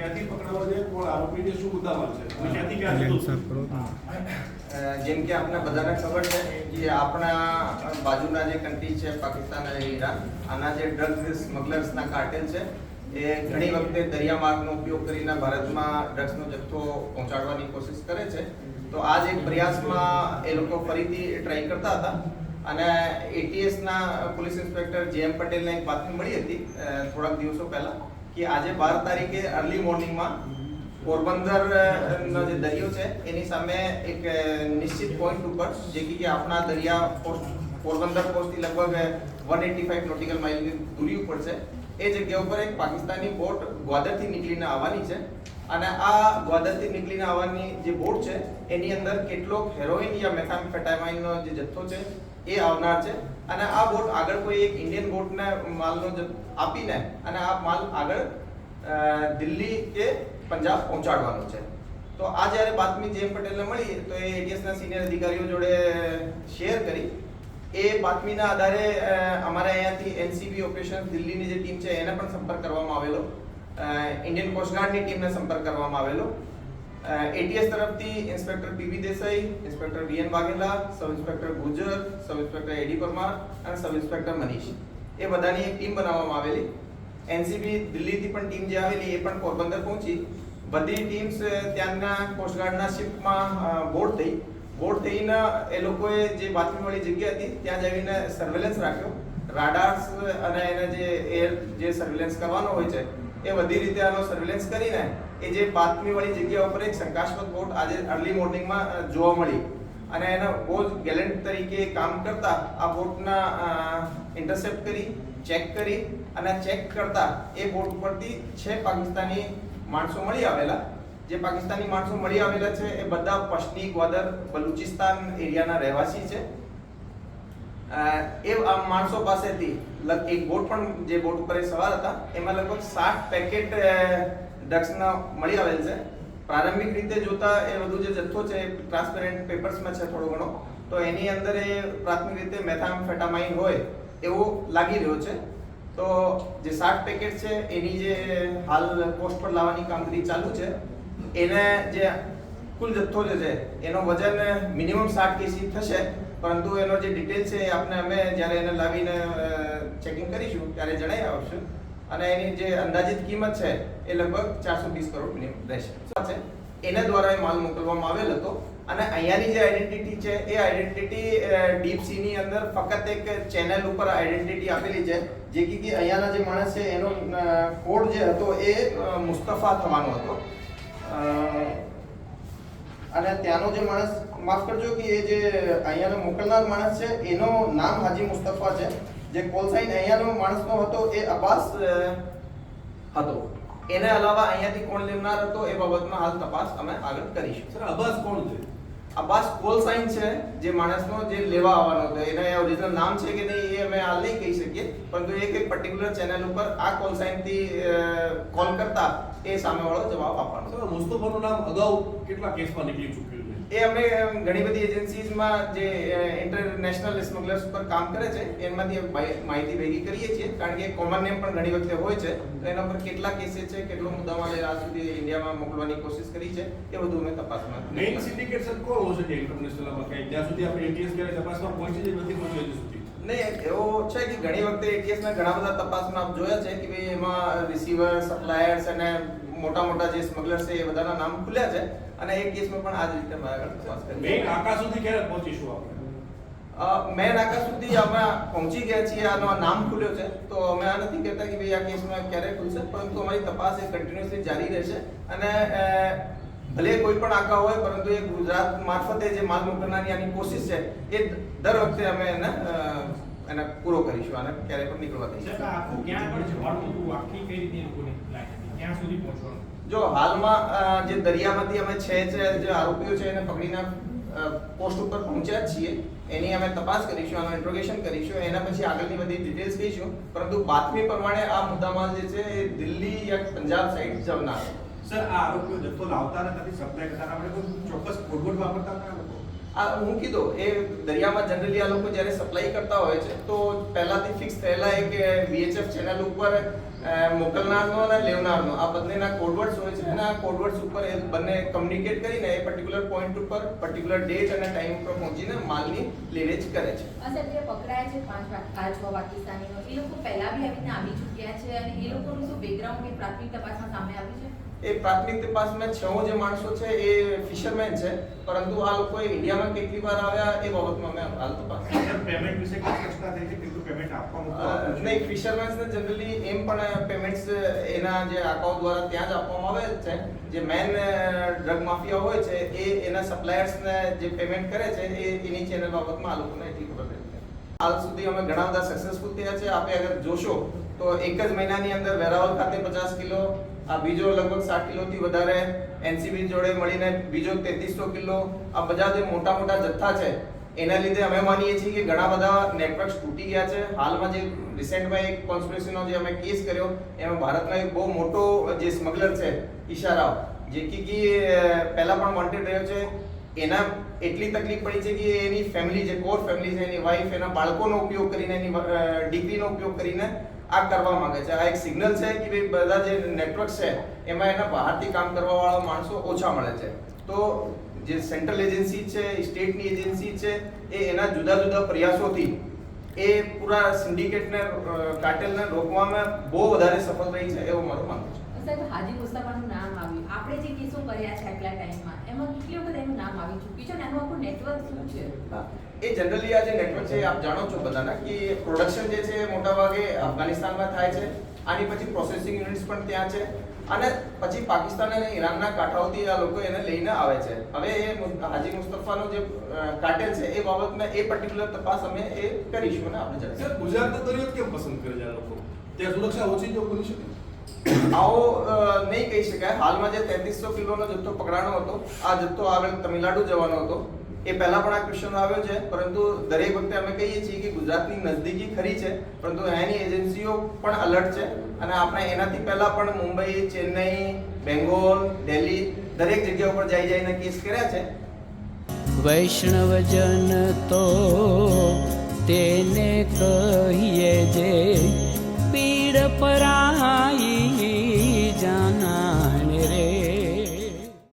ક્યાંથી પકડાવા છે કોણ આરોપીને શું મુદ્દામાલ છે? ક્યાંથી ક્યાં જેમ કે આપને બધાને ખબર છે કે આપણા બાજુના જે કન્ટ્રી છે પાકિસ્તાન અને ઈરાન આના જે ડ્રગ સ્મગલર્સના કાર્ટેલ છે એ ઘણી વખતે દરિયા માર્ગનો ઉપયોગ કરીને ભારતમાં ડ્રગ્સનો જથ્થો પહોંચાડવાની કોશિશ કરે છે. તો આ જ એક પ્રયાસમાં એ લોકો ફરીથી ટ્રાય કરતા હતા. અને એટીએસના પોલીસ ઇન્સ્પેક્ટર જે એમ પટેલને એક બાતમી મળી હતી થોડાક દિવસો પહેલા. કે આજે બાર તારીખે અર્લી મોર્નિંગમાં પોરબંદર નો જે દરિયો છે, એની સામે એક નિશ્ચિત પોઈન્ટ ઉપર જે કે આપણા દરિયા પોરબંદર પોસ્ટથી લગભગ વન એટી ફાઈવ નોટિકલ માઇલની દૂરી ઉપર છે. એ જગ્યા ઉપર એક પાકિસ્તાની બોટ ગ્વાદરથી નીકળીને આવવાની છે. અને આ ગ્વાદરથી નીકળીને આવવાની જે બોટ છે, એની અંદર કેટલોક હેરોઇન યા મેથામ્ફેટામાઇનનો જે જથ્થો છે એ આવનાર છે. અને આ બોટ આગળ કોઈ એક ઇન્ડિયન બોટને માલનો આપીને અને આ માલ આગળ દિલ્હી કે પંજાબ પહોંચાડવાનો છે. તો આ જ્યારે બાતમી જેમ પટેલને મળી, તો એ એટીએસના સિનિયર અધિકારીઓ જોડે શેર કરી. એ બાતમીના આધારે અમારે અહીંયાથી એનસીબી ઓપરેશન દિલ્હીની જે ટીમ છે, એને પણ સંપર્ક કરવામાં આવેલો. ઇન્ડિયન કોસ્ટગાર્ડની ટીમને સંપર્ક કરવામાં આવેલો. એટીએસ તરફથી inspector PV Desai, inspector VN Vaghela, sub inspector Gujar, sub inspector AD Parmar અને સબ ઇન્સ્પેક્ટર મનીષ. એ બધાની એક ટીમ બનાવવામાં આવેલી. એનસીબી દિલ્હીથી પણ ટીમ જે આવેલી એ પણ પોરબંદર પહોંચી. બધી ટીમ્સ ત્યાંના કોસ્ટગાર્ડના શિપમાં બોર્ડ થઈ. બોર્ડ થઈને એ લોકોએ જે બાતમીવાળી જગ્યા હતી, ત્યાં જઈને સર્વેલન્સ રાખ્યો. રાડાર્સ અને એને જે એર જે સર્વેલન્સ કરવાનો હોય છે, એ બધી રીતે આનો સર્વેલન્સ કરીને એ જે બાતમીવાળી જગ્યા ઉપર એક શંકાસ્પદ બોટ આજે અર્લી મોર્નિંગમાં જોવા મળી. અને એના બહુ જ ગેલેન્ટ તરીકે કામ કરતા આ બોટના ઇન્ટરસેપ્ટ કરી ચેક કરી અને ચેક કરતા એ બોટ ઉપરથી છે પાકિસ્તાની માણસો મળી આવેલા. જે પાકિસ્તાની માણસો મળી આવેલા છે એ બધા પશ્ચિમી ગ્વાદર બલુચિસ્તાન એરિયાના રહેવાસી છે. એ આ માણસો પાસેથી એક બોટ પણ જે બોટ ઉપર એ સવાર હતા, એમાં લગભગ સાત પેકેટ ડ્રગ્સના મળી આવેલ છે. પ્રારંભિક રીતે જોતા એ બધું જે જથ્થો છે ટ્રાન્સપેરેન્ટ પેપર્સમાં છે થોડો ઘણો. તો એની અંદર એ પ્રાથમિક રીતે મેથામફેટામાઇન હોય એવું લાગી રહ્યો છે. તો જે સાત પેકેટ છે, એની જે હાલ પોસ્ટ પર લાવવાની કામગીરી ચાલુ છે, એને જે કુલ જથ્થો જે છે, એનો વજન મિનિમમ સાત કેસી થશે. પરંતુ એનો જે ડિટેલ છે એ આપને અમે જ્યારે એને લાવીને ચેકિંગ કરીશું, ત્યારે જણાવી આવશું અને એની જે અંદાજિત કિંમત છે એ લગભગ ચારસો વીસ કરોડ મિનિમમ રહેશે. છે? એના દ્વારા એ માલ મોકલવામાં આવેલ હતો અને અહીંયાની જે આઈડેન્ટિટી છે એ આઈડેન્ટિટી ડીપ સી ની અંદર ફક્ત એક ચેનલ ઉપર આઈડેન્ટિટી આપેલી છે, જે કે અહીંયાના જે માણસ છે એનો કોડ જે હતો એ મુસ્તફા થવાનો હતો. અને ત્યાંનો જે માણસ, માફ કરજો કે એ જે અહીંયાનો મોકલનાર માણસ છે, એનો નામ હાજી મુસ્તફા છે. જે કોલ સાઇન અહીંયાનો માણસનો હતો એ અપાસ હતો. એને અલાવા અહીંયાથી કોણ લેનાર હતો એ બાબતમાં હાલ તપાસ અમે આગળ કરીશું. સર અબાસ કોણ છે? અબાસ કોલ સાઇન છે જે માણસનો જે લેવા આવવાનો હતો. એના ઓરિજિનલ નામ છે કે નહીં એ અમે હાલ નહીં કહી શકીએ. પરંતુ એક એક પર્ટિક્યુલર ચેનલ ઉપર આ કોલ સાઇનથી કોલ કરતા એ સામેવાળો જવાબ આપવાનો. સર મુસ્તફાનું નામ અગાઉ કેટલા કેસમાં નીકળી ચૂક્યું છે? એ અમે ઘણી બધી એજન્સીઝમાં જે ઇન્ટરનેશનલ સ્મગલર્સ પર કામ કરે છે એમાંથી માહિતી ભેગી કરીએ છીએ કારણ કે કોમન નેમ પણ ઘણી વખતે હોય છે. તો એના પર કેટલા કેસે છે કેટલો મુદ્દામાં એ આજ સુધી ઇન્ડિયામાં મોકલવાની કોશિશ કરી છે એ બધું અમે તપાસમાં મેઇન સિન્ડિકેટ સર કોણ શકે ઇન્ટરનેશનલમાં કે જ્યાં સુધી આપણે એટીએસ ક્યારે તપાસમાં પહોંચી જઈએ નથી પહોંચી સુધી. નહીં એવો છે કે ઘણી વખતે એ ના ઘણા બધા તપાસમાં આપ જોયા છે કે ભાઈ એમાં રિસીવર સપ્લાયર્સ અને મોટા મોટા જે સ્મગલર્સ છે એ બધાના નામ ખુલ્યા છે અને એક કેસમાં પણ આ જ રીતે મારા આગળ તપાસ કરી મેઇન આકા સુધી ક્યારે પહોંચીશું આપણે? મેન આકા સુધી અમે પહોંચી ગયા છીએ આનો નામ ખુલ્યો છે તો અમે આ નથી કહેતા કે ભાઈ આ કેસમાં ક્યારે ખુલશે પરંતુ અમારી તપાસ એ કન્ટિન્યુઅસલી જારી રહેશે અને ભલે કોઈ પણ આકા હોય પરંતુ એ ગુજરાત મારફતે જે માલ મોકલવાની આની કોશિશ છે એ દર વખતે અમે એને એને પૂરો કરીશું અને ક્યારે પણ નીકળવા દઈશું. આખું ક્યાં પણ જવાનું હતું? આખી કઈ રીતે લોકોની ક્યાં સુધી પહોંચવાનું? જો હાલમાં જે દરિયામાંથી અમે છે જે જે આરોપીઓ છે એને પકડીને પોસ્ટ ઉપર પહોંચ્યા જ છીએ. એની અમે તપાસ કરીશું આનું ઇન્ટ્રોગેશન કરીશું એના પછી આગળની બધી ડિટેલ્સ કહીશું. પરંતુ બાતમી પ્રમાણે આ મુદ્દામાં જે છે એ દિલ્હી યા પંજાબ સાઈડ જવનાર સર આ આરોપીઓ જથ્થો લાવતા નથી સપ્લાય કરતા આપણે કોઈ ચોક્કસ કોડવર્ડ વાપરતા હતા આ લોકો? આ હું કીધું એ દરિયામાં જનરલી આ લોકો જ્યારે સપ્લાય કરતા હોય છે તો પહેલાથી ફિક્સ થયેલા એક બીએચએફ ચેનલ ઉપર મોકલનારનો અને લેવનારનો આ બંનેના કોડવર્ડ્સ હોય છે. અને આ કોડવર્ડ્સ ઉપર એ બંને કમ્યુનિકેટ કરીને એ પર્ટિક્યુલર પોઈન્ટ ઉપર પર્ટિક્યુલર ડેટ અને ટાઈમ ઉપર પહોંચીને માલની લેવેચ કરે છે. અસર જે પકડાય છે પાંચ પાંચ આ છ પાકિસ્તાનીઓ એ લોકો પહેલા બી આવીને આવી ચૂક્યા છે અને એ લોકોનું શું બેકગ્રાઉન્ડ કે પ્રાથમિક તપાસમાં સામે આવ્યું છે? એ પ્રાથમિક તપાસમાં છ જે માણસો છે એ ફિશરમેન છે પરંતુ આ લોકો ઇન્ડિયામાં કેટલી વાર આવ્યા એ બાબતમાં અમે હાલ તપાસ પેમેન્ટ વિશે કઈ ચર્ચા થઈ છે કેટલું પેમેન્ટ આપવામાં નહીં નહીં ફિશરમેન્સને જનરલી એમ પણ પેમેન્ટ્સ એના જે અકાઉન્ટ દ્વારા ત્યાં જ આપવામાં આવે છે. જે મેન ડ્રગ માફિયા હોય છે એ એના સપ્લાયર્સને જે પેમેન્ટ કરે છે એ એની ચેનલ બાબતમાં આ લોકોને એટલી ખબર નથી હાલ સુધી અમે ઘણા બધા સક્સેસફુલ થયા છે. આપે અગર જોશો તો એક જ મહિનાની અંદર વેરાવલ ખાતે પચાસ કિલો આ બીજો લગભગ સાત કિલોથી વધારે એનસીબી જોડે મળીને બીજો તેત્રીસો કિલો આ બધા જે મોટા મોટા જથ્થા છે, એના લીધે અમે માનીએ છીએ કે ઘણા બધા નેટવર્ક્સ તૂટી ગયા છે. હાલમાં જે રિસેન્ટમાં એક કોન્સ્પિરેસીનો જે અમે કેસ કર્યો, એમાં ભારતનો એક બહુ મોટો જે સ્મગલર છે ઈશારાવ જે કે પહેલા પણ વોન્ટેડ રહ્યો છે. એના એટલી તકલીફ પડી છે કે એની ફેમિલી જે કોર ફેમિલી છે, એની વાઈફ એના બાળકોનો ઉપયોગ કરીને, એની ડિગ્રીનો ઉપયોગ કરીને આ કરવા માંગે છે. આ એક સિગ્નલ છે કે ભાઈ બધા જે નેટવર્ક છે, એમાં એના બહારથી કામ કરવા વાળા માણસો ઓછા મળે છે. તો જે સેન્ટ્રલ એજન્સી છે સ્ટેટની એજન્સી છે, એ એના જુદા જુદા પ્રયાસોથી એ પૂરા સિન્ડિકેટને કાર્ટેલને રોકવામાં બહુ વધારે સફળ રહી છે, એવું મારું માનવું છે. સાહેબ હાજી મુસ્તફાનું નામ આવ્યું. આપણે જે કેસો કર્યા છે આટલા ટાઈમમાં એમાં કેટલી વખત એનું નામ આવી ચૂક્યું છે અને એનું આખું નેટવર્ક શું છે? એ જનરલી આ જે નેટવર્ક છે આપ જાણો છો બધાના કે પ્રોડક્શન જે છે મોટા ભાગે અફઘાનિસ્તાનમાં થાય છે આની પછી પ્રોસેસિંગ યુનિટ્સ પણ ત્યાં છે અને પછી પાકિસ્તાન અને ઈરાનના કાંઠાઓથી આ લોકો એને લઈને આવે છે. હવે એ હાજી મુસ્તફાનો જે કાટેલ છે એ બાબતમાં એ પર્ટિક્યુલર તપાસ અમે એ કરીશું અને આપણે ગુજરાતનો દરિયો કેમ પસંદ કરે છે આ લોકો? ત્યાં સુરક્ષા ઓછી જો બની શકે? આવો નહીં કહી શકાય. હાલમાં જે તેત્રીસો કિલોનો જથ્થો પકડાનો હતો, આ જથ્થો આગળ તમિલનાડુ જવાનો હતો. એ પહેલા પણ આ ક્વેશ્ચન આવ્યો છે, પરંતુ દરેક વખતે અમે કહીએ છીએ કે ગુજરાતની નજદીકી ખરી છે, પરંતુ એની એજન્સીઓ પણ અલર્ટ છે. અને આપણે એનાથી પહેલા પણ મુંબઈ, ચેન્નઈ, બેંગોલ, દિલ્હી દરેક જગ્યા ઉપર જઈ જઈને કેસ કર્યા છે. વૈષ્ણવજન તો તેને કહીએ જે પીડ પરાઈ.